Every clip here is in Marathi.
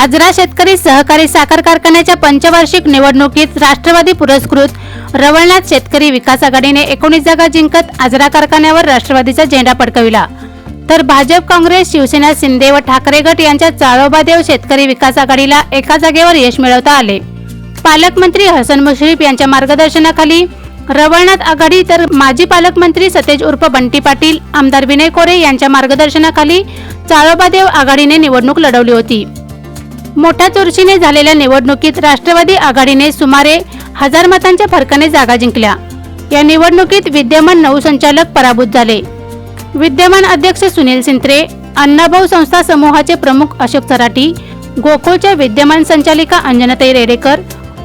आजरा शेतकरी सहकारी साखर कारखान्याच्या पंचवार्षिक निवडणुकीत राष्ट्रवादी पुरस्कृत रवळनाथ शेतकरी विकास आघाडीने एकोणीस जागा जिंकत आजरा कारखान्यावर राष्ट्रवादीचा झेंडा पडकविला तर भाजप काँग्रेस शिवसेना शिंदे व ठाकरे गट यांच्या चाळोबादेव शेतकरी विकास आघाडीला एका जागेवर यश मिळवता आले. पालकमंत्री हसन मुश्रीफ यांच्या मार्गदर्शनाखाली रवळनाथ आघाडी तर माजी पालकमंत्री सतेज उर्फ बंटी पाटील आमदार विनय कोरे यांच्या मार्गदर्शनाखाली चाळोबादेव आघाडीने निवडणूक लढवली होती. मोठ्या चुरशीने झालेल्या निवडणुकीत राष्ट्रवादी आघाडीने सुमारे हजार मतांच्या फरकाने जागा जिंकल्या. या निवडणुकीत विद्यमान नऊ संचालक पराभूत झाले. विद्यमान अध्यक्ष सुनील सिंत्रे अण्णाभाऊ संस्था समूहाचे प्रमुख अशोक सराटी गोकुळच्या विद्यमान संचालिका अंजनाताई रेडेकर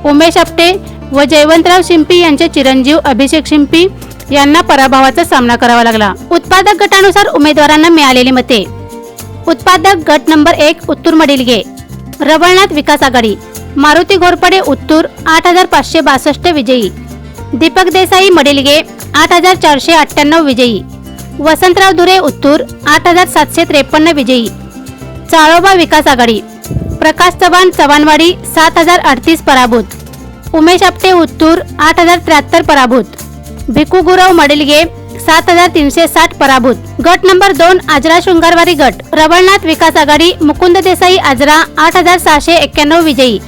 उमेश आपटे व जयवंतराव शिंपी यांचे चिरंजीव अभिषेक शिंपी यांना पराभवाचा सामना करावा लागला. उत्पादक गटानुसार उमेदवारांना मिळालेली मते. उत्पादक गट नंबर एक उत्तूर मडिलगे. रवळनाथ विकास आघाडी. मारुती घोरपडे उत्तूर आठ हजार पाचशे बासष्ट विजयी. दीपक देसाई मडिलगे आठ हजार चारशे अठ्ठ्याण्णव विजयी. वसंतराव धुरे उत्तूर आठ हजार सातशे त्रेपन्न विजयी. चाळोबा विकास आघाडी. प्रकाश चव्हाण चव्हाणवाडी सात हजार अडतीस पराभूत. उमेश आपटे उत्तूर आठ हजार त्र्याहत्तर पराभूत. भिकू गुरव मडिलगे सात हजार तीनशे साठ पराभूत. गट नंबर दोन आजरा शृंगारवारी गट. रवळनाथ विकास आघाडी मुकुंद देसाई आजरा आठ हजार सहाशे एक्क्याण्णव विजयी.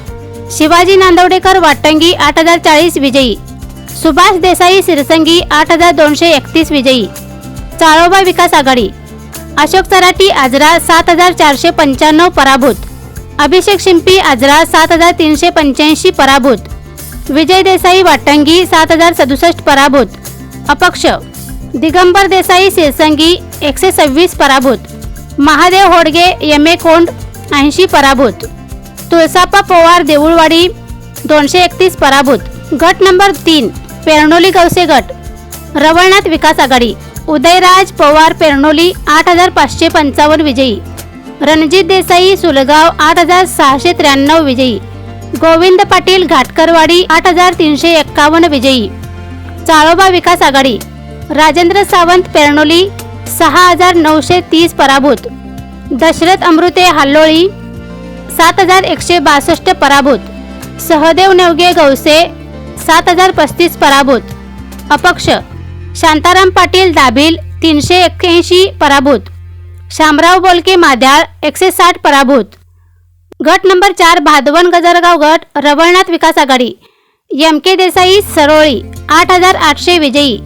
शिवाजी नांदवडेकर वाटंगी आठ हजार चाळीस विजयी. सुभाष देसाई सिरसंगी आठ हजार दोनशे एकतीस विजयी. चाळोबा विकास आघाडी. अशोक चराटी आजरा सात हजार चारशे पंच्याण्णव पराभूत. अभिषेक शिंपी आजरा सात हजार तीनशे पंच्याऐंशी पराभूत. विजय देसाई वाटंगी सात हजार सदुसष्ट पराभूत. अपक्ष. दिगंबर देसाई सिरसंगी एकशे सव्वीस पराभूत. महादेव होडगे एम ए कोंड ऐंशी पराभूत. तुळसापा पोवार देऊळवाडी दोनशे एकतीस पराभूत. गट नंबर तीन पेरनोली गवसे गट. रवळनाथ विकास आघाडी. उदयराज पवार पेरणोली आठ हजार पाचशे पंचावन्न विजयी. रणजित देसाई सुलगाव आठ हजार सहाशे त्र्याण्णव विजयी. गोविंद पाटील घाटकरवाडी आठ हजार तीनशे एक्कावन्न विजयी. चाळोबा विकास आघाडी. राजेंद्र सावंत पेरणोली सहा हजार नऊशे तीस पराभूत. दशरथ अमृते हाल्लोळी सात हजार एकशे बासष्ट पराभूत. सहदेव नेवगे गवसे सात हजार पस्तीस पराभूत. अपक्ष शांताराम पाटील दाभिल तीनशे एक्क्याऐंशी पराभूत. शामराव बोलके माद्याळ एकशे साठ पराभूत. गट नंबर चार भादवन गजरगाव गट रवळनाथ विकास आघाडी. एम के देसाई सरोळी आठ हजार आठशे विजयी.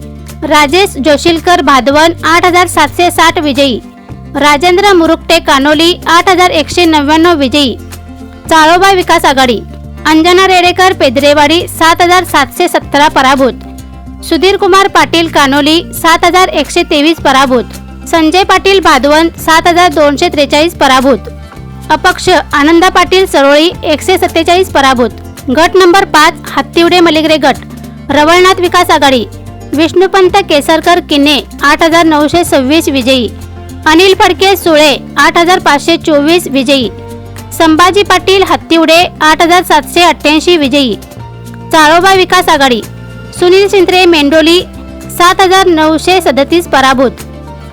राजेश जोशीलकर भादवन आठ हजार सातशे साठ विजयी. राजेंद्र मुरुकटे कानोली आठ हजार एकशे नव्याण्णव विजयी. चाळोबा विकास आघाडी. अंजना रेडेकर पेदरेवाडी सात हजार सातशे सतरा पराभूत. सुधीर कुमार पाटील कानोली सात हजार एकशे तेवीस पराभूत. संजय पाटील भादवन सात हजार दोनशे त्रेचाळीस पराभूत. अपक्ष आनंदा पाटील सरोळी एकशे सत्तेचाळीस पराभूत. गट नंबर पाच हत्तिवडे मलिगरे गट. रवळनाथ विकास आघाडी. विष्णुपंत केसरकर किने आठ हजार नऊशे सव्वीस विजयी. अनिल फडके सुळे आठ हजार पाचशे चोवीस विजयी. संभाजी पाटील हत्तीवडे आठ हजार सातशे अठ्ठ्याऐंशी विजयी. चाळोबा विकास आघाडी. सुनील शिंत्रे मेंडोली सात हजार नऊशे सदतीस पराभूत.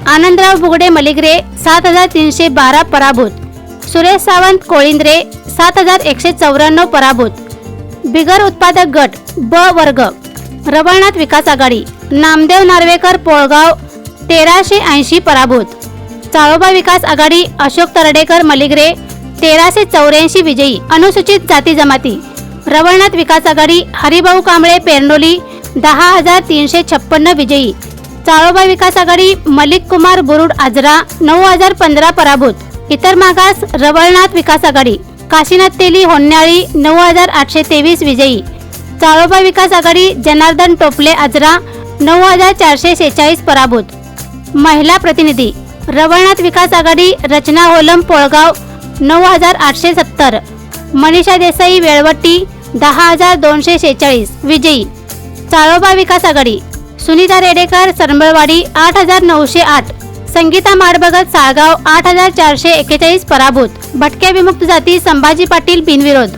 आनंदराव बुगडे मलिगरे सात हजार तीनशे बारा पराभूत. सुरेश सावंत कोळिंद्रे सात हजार एकशे चौऱ्याण्णव पराभूत. बिगर उत्पादक गट ब वर्ग. रवळनाथ विकास आघाडी नामदेव नार्वेकर पोळगाव तेराशे ऐंशी पराभूत. चाळोबा विकास आघाडी अशोक तरडेकर मलिगरे तेराशे चौऱ्याऐंशी विजयी अनुसूचित जाती जमाती. रवळनाथ विकास आघाडी हरिभाऊ कांबळे पेरनोली दहा हजार तीनशे छप्पन्न विजयी. चाळोबा विकास आघाडी मलिक कुमार बुरुड आजरा नऊ हजार पंधरा पराभूत. इतर मागास रवळनाथ विकास आघाडी काशीनाथ तेली होन्याळी नऊ हजार आठशे तेवीस विजयी. चाळोबा विकास आघाडी जनार्दन टोपले आजरा नऊ हजार चारशे शेहेचाळीस पराभूत. महिला प्रतिनिधी रवळनाथ विकास आघाडी रचना होलम पोळगाव नऊ हजार आठशे सत्तर. मनीषा देसाई वेळवट्टी दहा हजार दोनशे शेहेचाळीस. विजयी. चाळोबा विकास आघाडी सुनीता रेडेकर सरंबळवाडी आठ हजार नऊशे आठ. संगीता माडबगत साळगाव आठ हजार चारशे एक्केचाळीस पराभूत. भटक्या विमुक्त जाती संभाजी पाटील बिनविरोध.